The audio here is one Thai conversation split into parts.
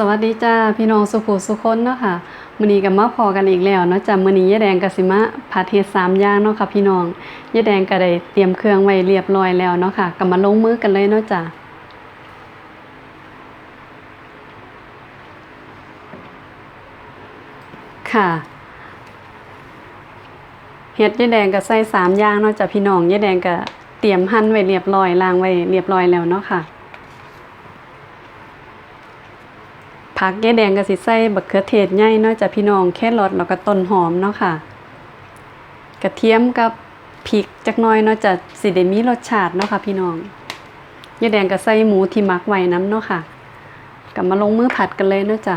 สวัสดีจ้าพี่น้องสุขุสุคนเนาะค่ะมื้อนี้ก็มาพอกันอีกแล้วเนาะจ้ะมื้อนี้ยายแดงก็สิมาผัดเฮ็ดสามอย่างเนาะค่ะพี่น้องยายแดงก็ได้เตรียมเครื่องไว้เรียบร้อยแล้วเนาะค่ะก็มาลงมือกันเลยเนาะจ้ะค่ะเฮ็ดยายแดงก็ใส่สามอย่างเนาะจ้ะพี่น้องยายแดงก็เตรียมหั่นไว้เรียบร้อยล้างไว้เรียบร้อยแล้วเนาะค่ะ ผักแก่แดงก็สิใส่บักเขือเทศใหญ่เนาะจ้ะพี่น้องแครอทแล้วก็ต้นหอมเนาะค่ะ กระเทียมกับพริกจักน้อยเนาะจ้ะสิได้มีรสชาติเนาะค่ะพี่น้องยายแดงก็ใส่หมูที่หมักไว้น้ำเนาะค่ะกลับมาลงมือผัดกันเลยเนาะจ้ะ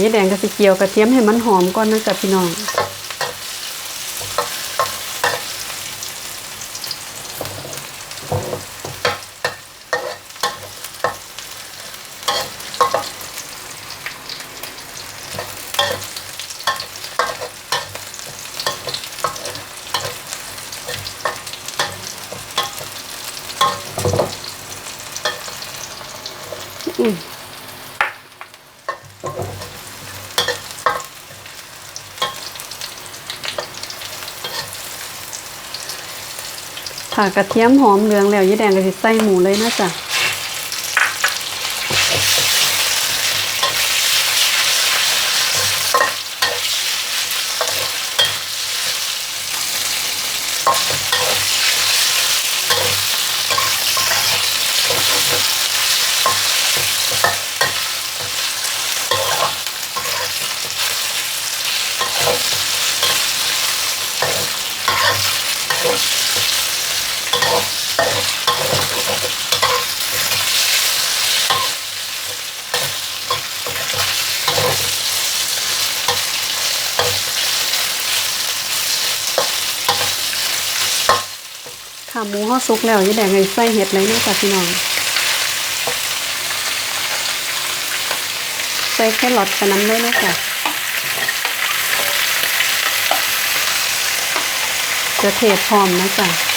ยายแดงก็สิเกียวกระเทียมให้มันหอมก่อนนาะจ๊ะพี่น้อง อืม ถ่ากระเทียมหอมเหลืองแล้วยี่แดงก็สิใส่หมูเลยนะจ๊ะ ค่ะหมูห่อซุกแล้วยี่แดงก็สิใส่เห็ดเลยนะจ๊ะพี่น้อง ใส่แค่หลอดกระน้ำเลยนะจ๊ะจะเทศพร้อมนะจ๊ะ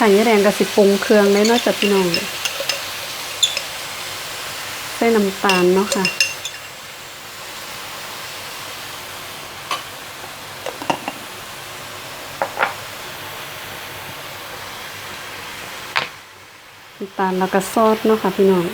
ไข่ยะแดงกับสิปรุงเครื่องเลยเนาะจ้ะพี่น้องใส่น้ำตาลเนาะค่ะน้ำตาลแล้วก็ซอสเนาะค่ะพี่น้อง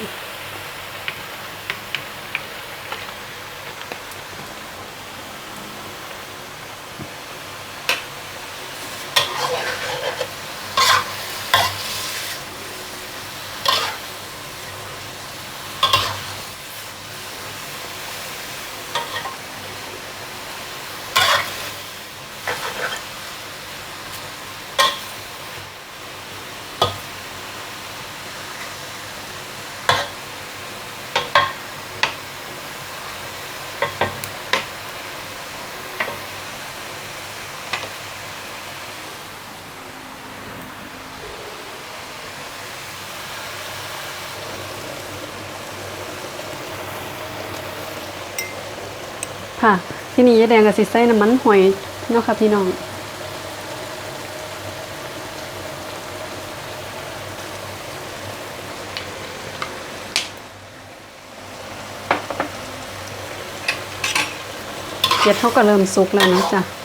ค่ะ ที่นี่ยายแดงกับสิใส่น้ำมันหอยเนาะค่ะพี่น้องเก็ดเขาก็เริ่มสุกแล้วนะจ๊ะ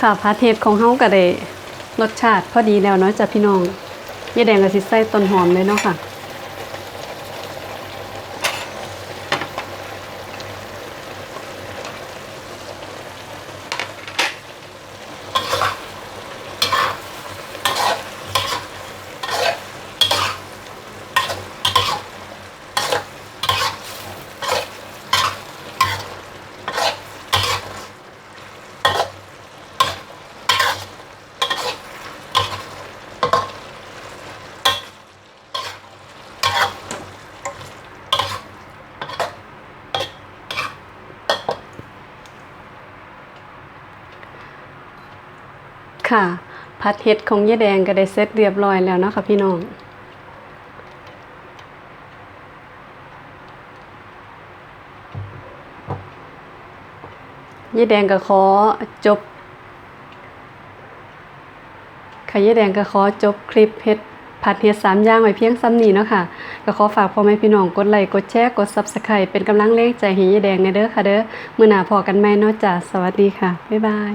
ค่ะพาเทศของเฮาก็ได้รสชาติพอดีแล้วเนาะจ้ะพี่น้องยายแดงก็สิใส่ต้นหอมเลยเนาะค่ะ ค่ะผัดเห็ดของยายแดงก็ได้เสร็จเรียบร้อยแล้วเนาะค่ะพี่น้องยายแดงก็ขอจบค่ะยายแดงก็ขอจบคลิปเฮ็ดผัดเฮ็ดสามอย่างไว้เพียงซ้ำนี้เนาะค่ะ ก็ขอฝากพ่อแม่พี่น้องกดไลค์กดแชร์กด Subscribe เป็นกำลังแรงใจให้ยายแดงในเด้อค่ะเด้อ มื้อหน้าพอกันใหม่เนาะจ้ะสวัสดีค่ะ บ๊ายบาย